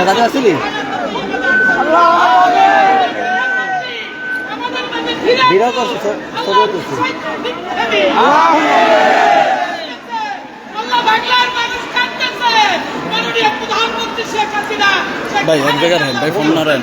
দাদা আসলে বিরাট করছে ছবি তুলছে। ভাই এক জায়গায় ভাই ফোন না রাখেন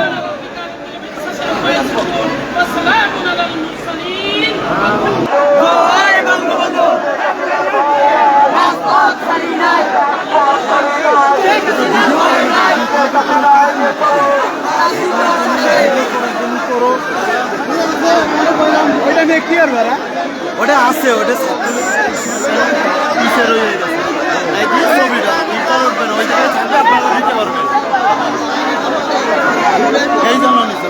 বেড়া ওটা আছে ওটা পিসের গেছে ছবিটা ইন্টার উঠবে ওই জায়গায় থাকলে আপনারা দিতে পারবেন। এই জন্য নিতে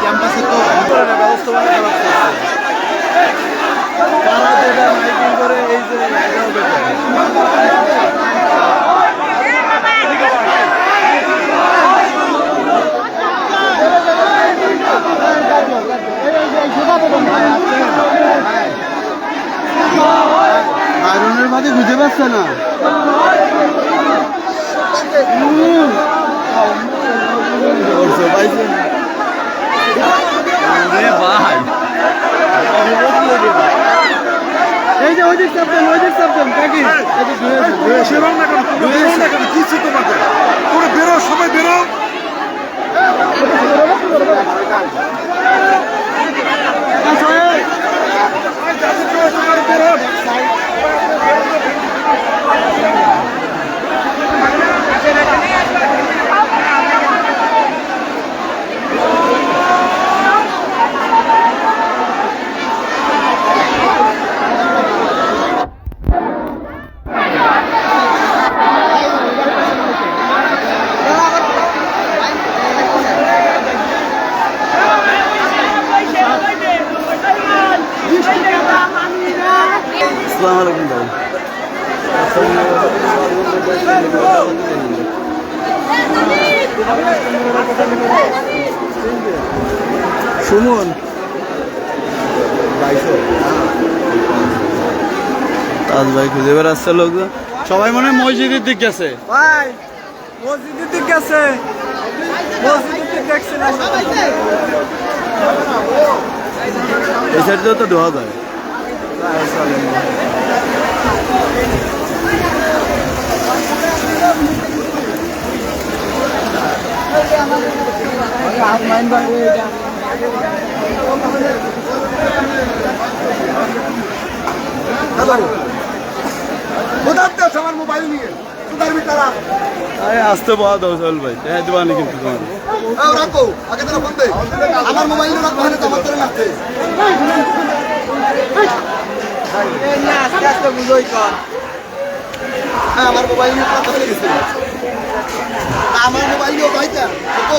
ক্যাম্পাসে তো ব্যবস্থাপনা খারাপ তারা তো মাইকিং করে এই যে এটাও দেখে। আয়রনের মাঝে বুঝতে পারছে না ভাই এই যে ওই দিক চাপতেন ওই দিক চাপতেন কাকি আসসালামু আলাইকুম ভাই। সুমন। তাজ ভাই খুঁজে বেড়াচ্ছে লোক। সবাই মনে হয় মসজিদের দিক গেছে। ভাই মসজিদের দিক গেছে। মসজিদের দিক দেখছে না? এই সাইড তো ধোয়া যায় কোথাতে আছো আমার মোবাইল নিয়ে সুদার বিটারা আরে আসতে পাওয়া দাও চল ভাই। হ্যাঁ দেবানি কিন্তু তোমার। আও রাখো। আগে তো ফোন দে। আমার মোবাইল রাখো হলে তোমার বুঝোই হ্যাঁ আমার মোবাইল আমার মোবাইল নিয়ে ভাইটা ও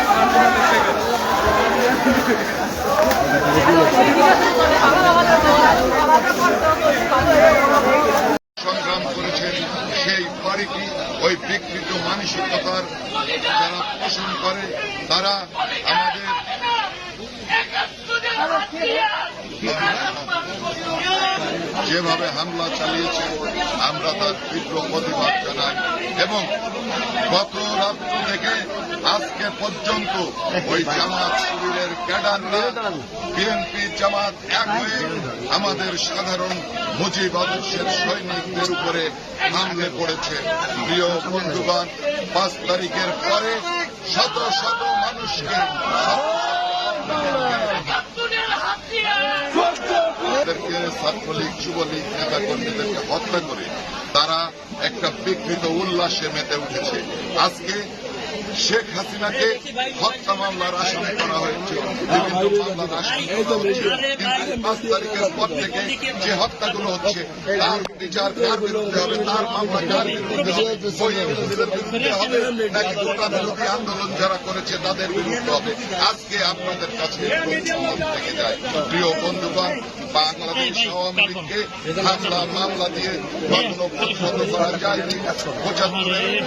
সংগ্রাম করেছেন সেই বাড়িটি, ওই বিকৃত মানসিকতার যারা পোষণ করে, তারা আমাদের যেভাবে হামলা চালিয়েছে, আমরা তার তীব্র প্রতিবাদ জানাই। এবং গত রাত্র থেকে আজকে পর্যন্ত ওই জামাত শিবিরের ক্যাডাররা বিএনপি জামাত এক হয়ে আমাদের সাধারণ মুজিব আদর্শের সৈনিকদের উপরে হামলে পড়েছে। প্রিয় বন্ধুগণ, পাঁচ তারিখের পরে শত শত মানুষকে তাদেরকে ছাত্রলীগ, যুবলীগ নেতা কর্মীদেরকে হত্যা করে তারা একটা বিকৃত উল্লাসে মেতে উঠেছে। আজকে শেখ হাসিনাকে হত্যা মামলার আসামি করা হয়েছে। পাঁচ তারিখের পর থেকে যে হত্যাগুলো হচ্ছে, তার বিচার কার বিরুদ্ধে হবে, তার মামলা কার বিরুদ্ধে হবে বিরুদ্ধে হবে। নাকি গোটা বিরোধী আন্দোলন যারা করেছে, তাদের বিরুদ্ধে হবে। আজকে আপনাদের কাছে থেকে যায়। প্রিয় বন্ধুগণ, বাংলাদেশ আওয়ামী লীগকে হামলা, মামলা দিয়ে প্রতিহত করা যায়নি পঁচাত্তরের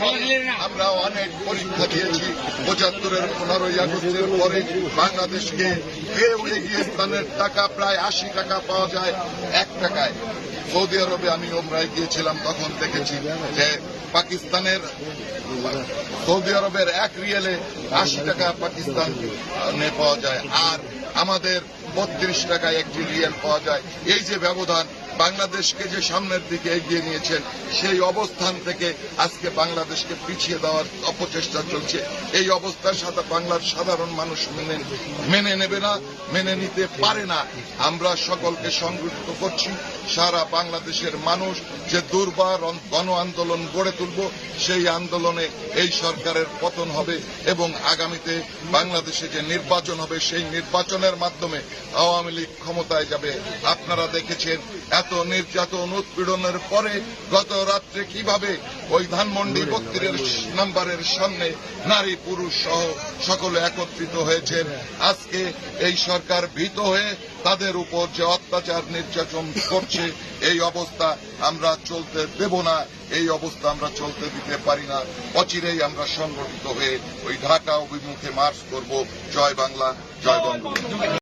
পরে আমরা অনেক পরীক্ষা দিয়েছি। পঁচাত্তরের, পনেরোই আগস্টের পরে বাংলাদেশকে কেউ স্থানের টাকা, প্রায় আশি টাকা পাওয়া যায় এক টাকায়। সৌদি আরবে আমি ওমরায় গিয়েছিলাম, তখন দেখেছি যে পাকিস্তানের, সৌদি আরবের এক রিয়েলে আশি টাকা পাকিস্তান পাওয়া যায়, আর আমাদের বত্রিশ টাকায় একটি রিয়েল পাওয়া যায়। এই যে ব্যবধান বাংলাদেশকে যে সামনের দিকে এগিয়ে নিয়েছেন, সেই অবস্থান থেকে আজকে বাংলাদেশকে পিছিয়ে দেওয়ার অপচেষ্টা চলছে। এই অবস্থার সাথে বাংলার সাধারণ মানুষ মেনে মেনে নেবে না, মেনে নিতে পারে না। আমরা সকলকে সংগঠিত করছি। সারা বাংলাদেশের মানুষ যে দুর্বার গণ আন্দোলন গড়ে তুলব, সেই আন্দোলনে এই সরকারের পতন হবে এবং আগামীতে বাংলাদেশে যে নির্বাচন হবে, সেই নির্বাচনের মাধ্যমে আওয়ামী লীগ ক্ষমতায় যাবে। আপনারা দেখেছেন, এত নির্যাতন, উৎপীড়নের পরে গত রাত্রে কীভাবে ওই ধানমন্ডি বত্রিশ নাম্বারের সামনে নারী পুরুষ সহ সকলে একত্রিত হয়েছেন। আজকে এই সরকার ভীত হয়ে তাদের উপর যে অত্যাচার, নির্যাতন করছে এই অবস্থা আমরা চলতে দেব না, এই অবস্থা আমরা চলতে দিতে পারি না। অচিরেই আমরা সংগঠিত হয়ে ওই ঢাকা অভিমুখে মার্চ করব। জয় বাংলা, জয় বঙ্গবন্ধু।